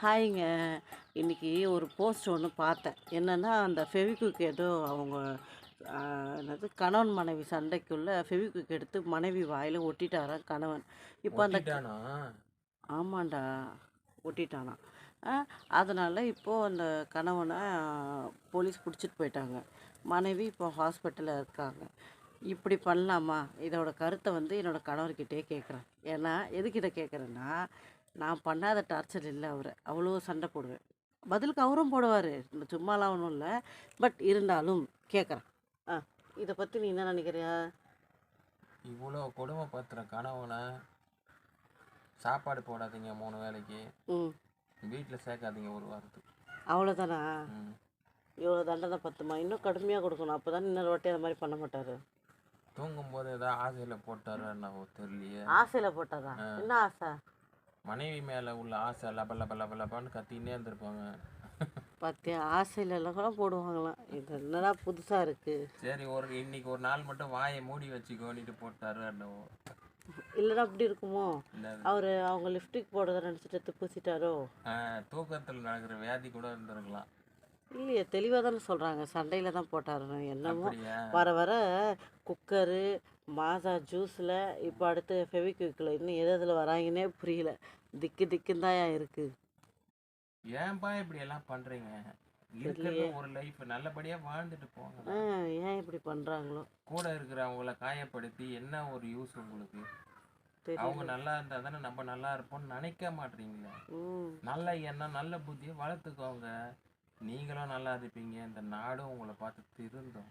ஹாய்ங்க. இன்னைக்கு ஒரு போஸ்ட் ஒன்று பார்த்தேன். என்னன்னா அந்த ஃபெவிக்விக் ஏதோ அவங்க என்னது கணவன் மனைவி சண்டைக்குள்ள ஃபெவிக்விக் எடுத்து மனைவி வாயில் ஒட்டிட்டாராம் கணவன். இப்போ அந்த ஆமாண்டா ஒட்டிட்டானா. அதனால இப்போது அந்த கணவனை போலீஸ் பிடிச்சிட்டு போயிட்டாங்க. மனைவி இப்போ ஹாஸ்பிட்டலில் இருக்காங்க. இப்படி பண்ணலாமா? இதோட கருத்தை வந்து என்னோட கணவர்கிட்டயே கேட்குறேன் ஏன்னா எதுக்கு இதை கேட்குறேன்னா நான் பண்ணாத டார்ச்சர் இல்லை அவரை. அவ்வளோ சண்டை போடுவேன். பதிலுக்கு அவரும் போடுவார். சும்மாலாம் ஒன்றும் இல்லை. பட் இருந்தாலும் கேட்குறேன் ஆ இதை பற்றி நீ என்ன நினைக்கிறியா? இவ்வளோ கொடுமைப்படுத்துகிற கணவனை சாப்பாடு போடாதீங்க மூணு வேளைக்கு. ம். வீட்டில் சேர்க்காதீங்க ஒரு வாரத்துக்கு. அவ்வளோதானா. இவ்வளோ தண்டனை பத்துமா? இன்னும் கடுமையாக கொடுக்கணும். அப்போ தான் இன்னொரு வாட்டி அந்த மாதிரி பண்ண மாட்டார். தூங்கும்போது ஏதாவது ஆசையில் போட்டாரு என்னவோ தெரியலையே. ஆசையில் போட்டதா என்ன ஆசை? மனைவி மேலே உள்ள ஆசை லப லப லப லபன்னு கத்தின்னே இருந்திருப்பாங்க. பார்த்தியா ஆசையில எல்லாம் கூட போடுவாங்களாம். இது என்னடா புதுசாக இருக்குது சரி ஒரு இன்னைக்கு ஒரு நாள் மட்டும் வாயை மூடி வச்சுக்கோனிட்டு போட்டாரு என்னவோ. இல்லைன்னா அப்படி இருக்குமோ? அவர் அவங்க லிப்டிக் போடுறத நினச்சிட்டு எடுத்து பூசிட்டாரோ தூக்கத்தில் நடக்கிற வியாதி கூட இருந்திருக்கலாம். இல்லையே தெளிவாக தானே சொல்கிறாங்க சண்டையில் தான் போட்டாருன்னு. என்னமோ வர வர குக்கரு மாசா ஜூஸில் இப்போ அடுத்து ஃபெவிக்விக்கில் இன்னும் எது எதில் வராங்கன்னே புரியல. திக்கு திக்குன்னு தான் இருக்குது ஏன்பா இப்படி எல்லாம் பண்றீங்க? இருக்கிறது ஒரு லைஃப் நல்லபடியா வாழ்ந்துட்டு போங்க. ஏன் இப்படி பண்ணுறாங்களோ கூட இருக்கிறவங்கள காயப்படுத்தி என்ன ஒரு யூஸ் உங்களுக்கு? அவங்க நல்லா இருந்தா தானே நம்ம நல்லா இருப்போம்னு நினைக்க மாட்டீங்களே? நல்ல எண்ணம் நல்ல புத்தியை வளர்த்துக்கோங்க. நீங்களும் நல்லா இருப்பீங்க. இந்த நாடும் உங்களை பார்த்து திருந்தும்